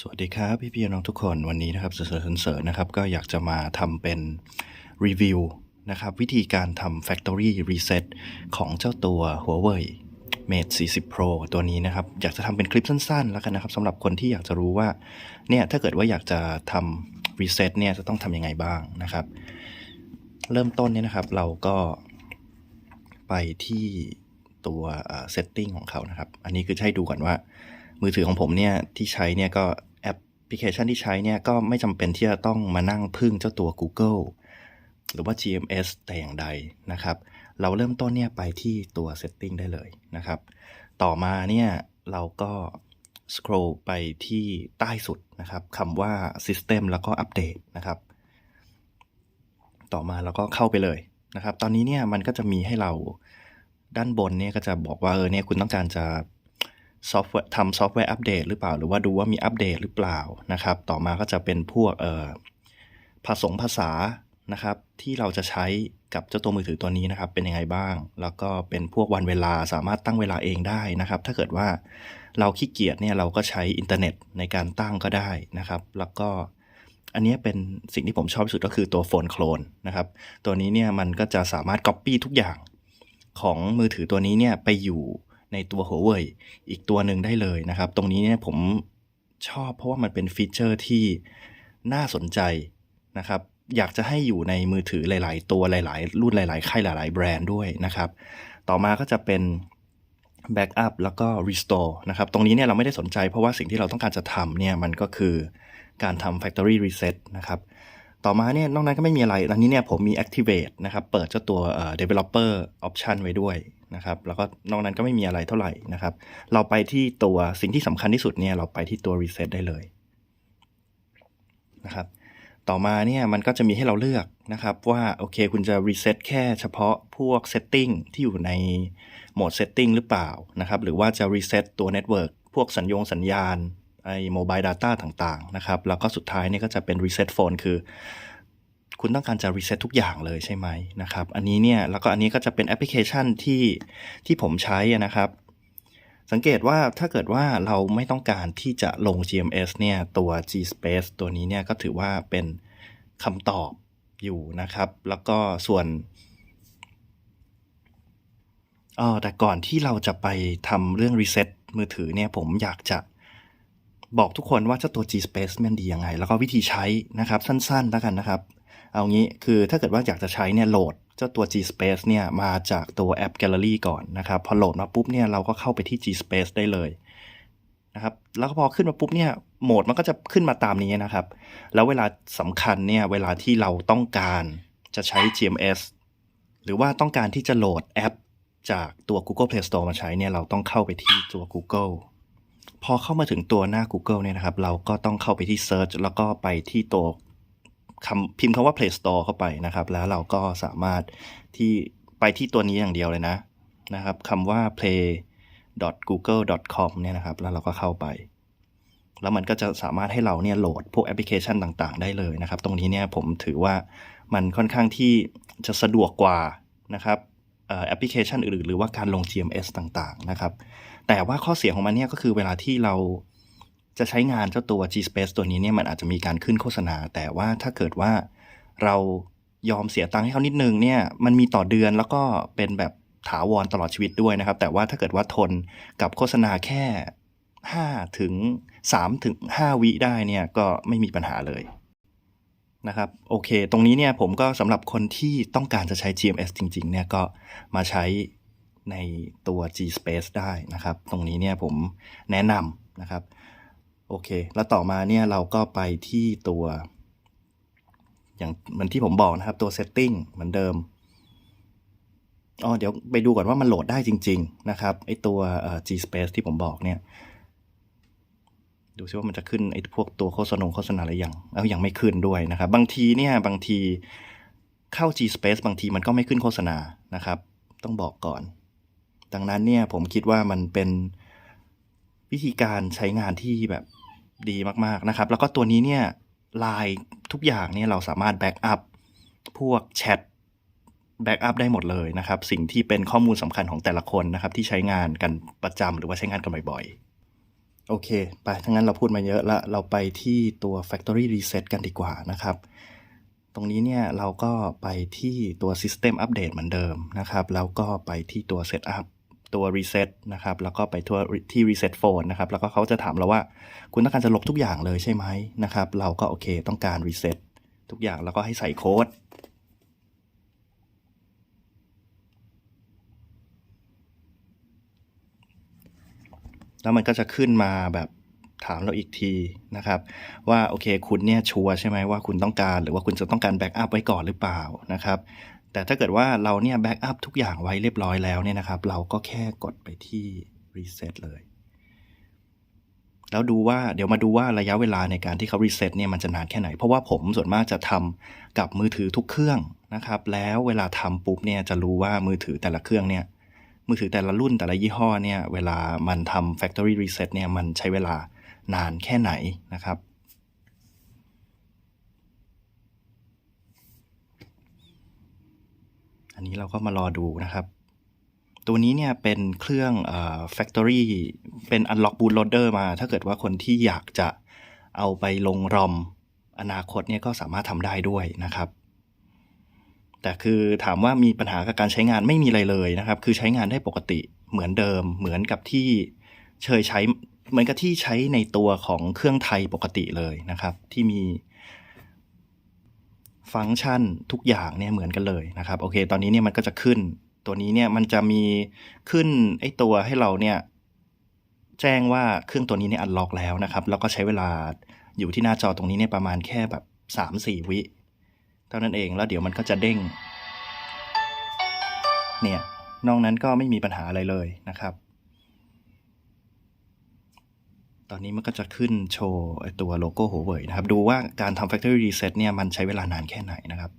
สวัสดีครับ พี่พี่น้องทุกคนวันนี้นะครับเสริญเสริญนะครับ ก็อยากจะมาทำเป็นรีวิวนะครับ วิธีการทำ Factory Reset ของเจ้าตัว Huawei Mate 40 Pro ตัวนี้นะครับ อยากจะทำเป็นคลิปสั้นๆ แล้วกันนะครับสำหรับคนที่อยากจะรู้ว่าเนี่ยถ้าเกิดว่าอยากจะทำ Reset เนี่ยจะต้องทำยังไงบ้างนะครับ เริ่มต้นเนี่ยนะครับเราก็ไปที่ตัวเอ่อ setting ของเขานะครับ อันนี้คือให้ดูก่อนว่า มือถือของผมเนี่ยที่ใช้เนี่ยก็แอปพลิเคชันที่ใช้เนี่ยก็ไม่จำเป็นที่จะต้องมานั่งพึ่งเจ้าตัว Google หรือว่า GMS แต่อย่างใดนะครับ เราเริ่มต้นเนี่ยไปที่ตัว setting ได้เลยนะครับ ต่อมาเนี่ยเราก็ scroll ไปที่ใต้สุดนะครับคำว่า system แล้วก็อัปเดตนะครับ ต่อมาเราก็เข้าไปเลยนะครับ ตอนนี้เนี่ยมันก็จะมีให้เราด้านบนเนี่ยก็จะบอกว่าเออเนี่ยคุณต้องการจะ ซอฟต์แวร์ทำซอฟต์แวร์อัปเดตหรือเปล่า หรือว่าดูว่ามีอัปเดตหรือเปล่านะครับ ต่อมาก็จะเป็นพวกเอ่อผสมภาษานะครับที่เราจะใช้กับเจ้าตัวมือถือตัวนี้นะครับ เป็นยังไงบ้าง แล้วก็เป็นพวกวันเวลาสามารถตั้งเวลาเองได้นะครับ ถ้าเกิดว่าเราขี้เกียจเนี่ยเราก็ใช้อินเทอร์เน็ตในการตั้งก็ได้นะครับ แล้วก็อันนี้เป็นสิ่งที่ผมชอบที่สุดก็คือตัวโฟนโคลนนะครับ ตัวนี้เนี่ยมันก็จะสามารถ Copy ทุกอย่างของมือถือตัวนี้เนี่ยไปอยู่ ในตัว Huawei อีกตัวหนึ่งได้เลยนะครับ ตรงนี้เนี่ยผมชอบเพราะว่ามันเป็นฟีเจอร์ที่น่าสนใจนะครับ อยากจะให้อยู่ในมือถือหลาย ๆ ตัวหลาย ๆ รุ่นหลาย ๆ ค่ายหลาย ๆ แบรนด์ด้วยนะครับ ต่อมาก็จะเป็น Backup แล้วก็ Restore นะครับ ตรงนี้เนี่ยเราไม่ได้สนใจเพราะว่าสิ่งที่เราต้องการจะทำเนี่ยมันก็คือการทำ Factory Reset นะครับต่อมาเนี่ยนอกนั้นก็ไม่มีอะไรตอนนี้เนี่ยผมมี Activate นะครับ เปิดเจ้าตัวเอ่อ Developer Option ไว้ด้วย นะครับแล้วก็นอกนั้นก็ไม่มีอะไรเท่าไหร่นะครับ เราไปที่ตัวสิ่งที่สำคัญที่สุดเนี่ยเราไปที่ตัว Reset ได้เลยนะครับต่อมาเนี่ยมันก็จะมีให้เราเลือกนะครับว่าโอเคคุณจะ reset แค่เฉพาะพวก setting ที่อยู่ในโหมด setting หรือเปล่านะครับหรือว่าจะ reset ตัว network พวกสัญญงสัญญาณไอ้ mobile data ต่างๆนะครับแล้วก็สุดท้ายเนี่ยก็จะเป็น reset phone คือ คุณต้องการจะ reset ทุกอย่างเลยใช่ไหมนะครับ อันนี้เนี่ยแล้วก็อันนี้ก็จะเป็นแอปพลิเคชันที่ที่ผมใช้นะครับ สังเกตว่าถ้าเกิดว่าเราไม่ต้องการที่จะลง GMS เนี่ยตัว G Space ตัวนี้เนี่ยก็ถือว่าเป็นคำตอบอยู่นะครับ แล้วก็ส่วนอ๋อแต่ก่อนที่เราจะไปทำเรื่อง reset มือถือเนี่ยผมอยากจะบอกทุกคนว่าเจ้าตัว G Space มันดียังไง แล้วก็วิธีใช้นะครับสั้นๆแล้วกันนะครับ เอางี้คือถ้าเกิดว่าอยากจะใช้เนี่ยโหลดเจ้าตัว G Space เนี่ยมาจากตัวแอป Gallery ก่อนนะครับ พอโหลดมาปุ๊บเนี่ยเราก็เข้าไปที่ G Space ได้เลยนะครับแล้วพอขึ้นมาปุ๊บเนี่ยโหมดมันก็จะขึ้นมาตามนี้นะครับ แล้วเวลาสำคัญเนี่ยเวลาที่เราต้องการจะใช้ GMS หรือว่าต้องการที่จะโหลดแอปจากตัว Google Play Store มาใช้เนี่ยเราต้องเข้าไปที่ตัว Google พอเข้ามาถึงตัวหน้า Google เนี่ยนะครับ เราก็ต้องเข้าไปที่ Search แล้วก็ไปที่ตัว คำพิมพ์คำว่า Play Store เข้าไปนะครับ แล้วเราก็สามารถที่ไปที่ตัวนี้อย่างเดียวเลยนะนะครับคำว่า play.google.com เนี่ยนะครับ แล้วเราก็เข้าไป แล้วมันก็จะสามารถให้เราเนี่ยโหลดพวกแอปพลิเคชันต่างๆ ได้เลยนะครับ ตรงนี้เนี่ยผมถือว่ามันค่อนข้างที่จะสะดวกกว่านะครับแอปพลิเคชันอื่นๆหรือว่าการลง GMS ต่างๆ นะครับ แต่ว่าข้อเสียของมันเนี่ยก็คือเวลาที่เรา จะใช้งานเจ้าตัว G Space ตัวนี้เนี่ยมันอาจจะมีการขึ้นโฆษณา แต่ว่าถ้าเกิดว่าเรายอมเสียตังค์ให้เขานิดนึงเนี่ยมันมีต่อเดือนแล้วก็เป็นแบบถาวรตลอดชีวิตด้วยนะครับ แต่ว่าถ้าเกิดว่าทนกับโฆษณาแค่5ถึง3ถึง5วิได้เนี่ยก็ไม่มีปัญหาเลยนะครับโอเค ตรงนี้เนี่ยผมก็สำหรับคนที่ต้องการจะใช้ GMS จริง ๆ เนี่ยก็มาใช้ในตัว G Space ได้นะครับ ตรงนี้เนี่ยผมแนะนำนะครับ โอเค แล้วต่อมาเนี่ยเราก็ไปที่ตัว อย่างเหมือนที่ผมบอกนะครับ ตัว setting เหมือนเดิมอ๋อเดี๋ยวไปดูก่อนว่ามันโหลดได้จริง ๆ นะครับไอตัว G Space ที่ผมบอกเนี่ยดูซิว่ามันจะขึ้นไอ้พวกตัวโฆษณาโฆษณาอะไรอย่างแล้วยังไม่ขึ้นด้วยนะครับ บางทีเนี่ยบางทีเข้า G Space บางทีมันก็ไม่ขึ้นโฆษณานะครับ ต้องบอกก่อน ดังนั้นเนี่ยผมคิดว่ามันเป็นวิธีการใช้งานที่แบบ ดีมากๆนะครับ แล้วก็ตัวนี้เนี่ยลน์ทุกอย่างเนี่ยเราสามารถแบ็กอัพพวกแชทแบ็กอัพได้หมดเลยนะครับ สิ่งที่เป็นข้อมูลสำคัญของแต่ละคนนะครับ ที่ใช้งานกันประจำหรือว่าใช้งานกันบ่อยๆ โอเค ไปทั้างนั้นเราพูดมาเยอะละเราไปที่ตัว Factory Reset กันดีกว่านะครับ ตรงนี้เนี่ยเราก็ไปที่ตัว System Update เหมือนเดิมนะครับ แล้วก็ไปที่ตัว Setup ตัว Reset นะครับ แล้วก็ไปทัวที่ Reset Phone นะครับ แล้วก็เขาจะถามเราว่า คุณต้องการจะลบทุกอย่างเลยใช่ไหมนะครับ เราก็โอเคต้องการ Reset ทุกอย่างแล้วก็ให้ใส่โค้ดแล้วมันก็จะขึ้นมาแบบถามเราอีกทีนะครับ ว่าโอเคคุณเนี่ยชัวร์ใช่ไหมว่าคุณต้องการ หรือว่าคุณจะต้องการแบ็กอัพไว้ก่อนหรือเปล่านะครับ แต่ถ้าเกิดว่าเราเนี่ยแบ็กอัพทุกอย่างไว้เรียบร้อยแล้วเนี่ยนะครับ เราก็แค่กดไปที่ reset เลย แล้วดูว่าเดี๋ยวมาดูว่าระยะเวลาในการที่เขารีเซ็ตเนี่ยมันจะนานแค่ไหน เพราะว่าผมส่วนมากจะทำกับมือถือทุกเครื่องนะครับ แล้วเวลาทำปุ๊บเนี่ยจะรู้ว่ามือถือแต่ละเครื่องเนี่ย มือถือแต่ละรุ่นแต่ละยี่ห้อเนี่ย เวลามันทำ factory reset เนี่ยมันใช้เวลานานแค่ไหนนะครับ อันนี้เราก็มารอดูนะครับ ตัวนี้เนี่ยเป็นเครื่องเอ่อ factory เป็น unlock bootloader มา ถ้าเกิดว่าคนที่อยากจะเอาไปลงรอมอนาคตเนี่ยก็สามารถทำได้ด้วยนะครับแต่คือถามว่ามีปัญหากับการใช้งานไม่มีอะไรเลยนะครับ คือใช้งานได้ปกติเหมือนเดิม เหมือนกับที่เคยใช้เหมือนกับที่ใช้ในตัวของเครื่องไทยปกติเลยนะครับ ที่มี ฟังก์ชันทุกอย่างเนี่ยเหมือนกันเลยนะครับโอเค ตอนนี้เนี่ยมันก็จะขึ้น ตัวนี้เนี่ยมันจะมีขึ้นไอ้ตัวให้เราเนี่ยแจ้งว่าเครื่องตัวนี้เนี่ยอันล็อกแล้วนะครับ แล้วก็ใช้เวลาอยู่ที่หน้าจอตรงนี้เนี่ยประมาณแค่แบบสามสี่วิเท่านั้นเองแล้วเดี๋ยวมันก็จะเด้งเนี่ยนอกนั้นก็ไม่มีปัญหาอะไรเลยนะครับ ตอนนี้มันก็จะขึ้นโชว์ตัวโลโก้ Huawei นะครับ ดูว่าการทำ Factory Reset เนี่ยมันใช้เวลานานแค่ไหนนะครับ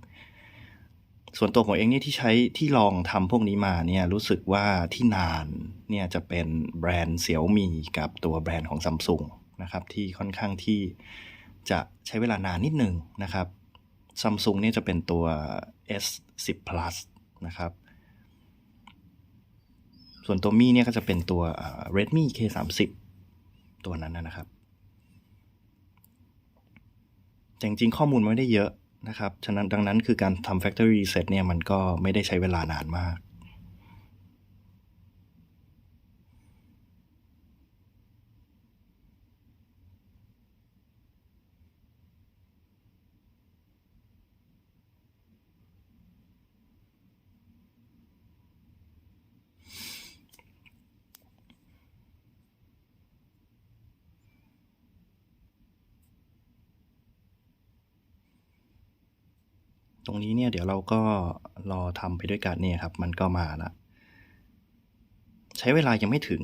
ส่วนตัวผมเองเนี่ยที่ใช้ที่ลองทำพวกนี้มาเนี่ยรู้สึกว่าที่นานเนี่ยจะเป็นแบรนด์ Xiaomi กับตัวแบรนด์ของ Samsung นะครับที่ค่อนข้างที่จะใช้เวลานานนิดหนึ่งนะครับ Samsung เนี่ยจะเป็นตัว S10 Plus นะครับ ส่วนตัวมี่เนี่ยก็จะเป็นตัว Redmi K30 ตัวนั้นนะครับ แต่จริงๆข้อมูลไม่ได้เยอะนะครับ ฉะนั้นดังนั้นคือการทำ factory reset เนี่ยมันก็ไม่ได้ใช้เวลานานมาก ตรงนี้เนี่ยเดี๋ยวเราก็รอทำไปด้วยกันเนี่ยครับ มันก็มาละใช้เวลายังไม่ถึง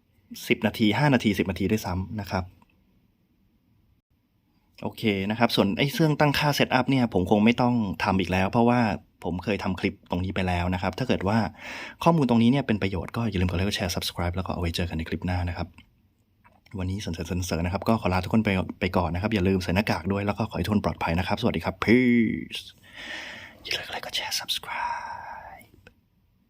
10 นาที 5 นาที 10 นาทีด้วยซ้ำนะครับ โอเคนะครับ ส่วนไอ้เครื่องตั้งค่าเซตอัพเนี่ยผมคงไม่ต้องทำอีกแล้ว เพราะว่าผมเคยทำคลิปตรงนี้ไปแล้วนะครับ ถ้าเกิดว่าข้อมูลตรงนี้เนี่ยเป็นประโยชน์ก็อย่าลืมกดไลค์กดแชร์ subscribe แล้วก็เอาไว้เจอกันในคลิปหน้านะครับ วันนี้สนเสริญสนเสริญนะครับ ก็ขอลาทุกคนไปไปก่อนนะครับ อย่าลืมใส่หน้ากากด้วยแล้วก็ขอให้ทุกคนปลอดภัยนะครับ สวัสดีครับ peace อย่าลืมกดไลค์กดแชร์ subscribe